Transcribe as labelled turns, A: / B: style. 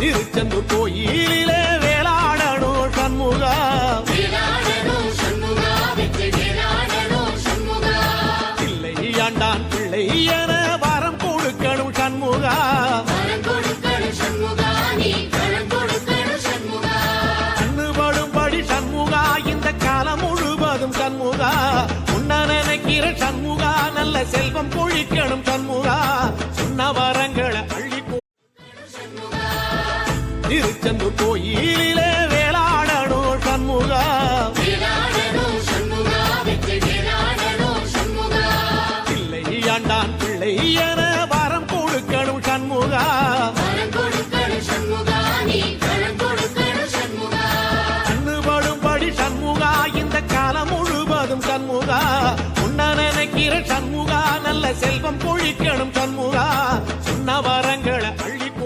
A: திருச்செந்தூர் கோயிலிலே வேளாடணும் சண்முகா.
B: சண்முகா
A: பிள்ளை என வரம் கொடுக்கணும் சண்முகா. கண்ணுபடும்படி சண்முகா இந்த காலம் முழுவதும் சண்முகா. உன்ன நினைக்கிற சண்முகா நல்ல செல்வம் பொழிக்கணும் சண்முகா. திருச்செந்தூர் கோயிலிலே வேளாடணும் சண்முகா.
B: சண்முகா
A: பிள்ளை என வரம் கொடுக்கணும் சண்முகா. கண்ணுபடும்படி சண்முகா இந்த காலம் முழுவதும் சண்முகா. உன்ன நினைக்கிற சண்முகா நல்ல செல்வம்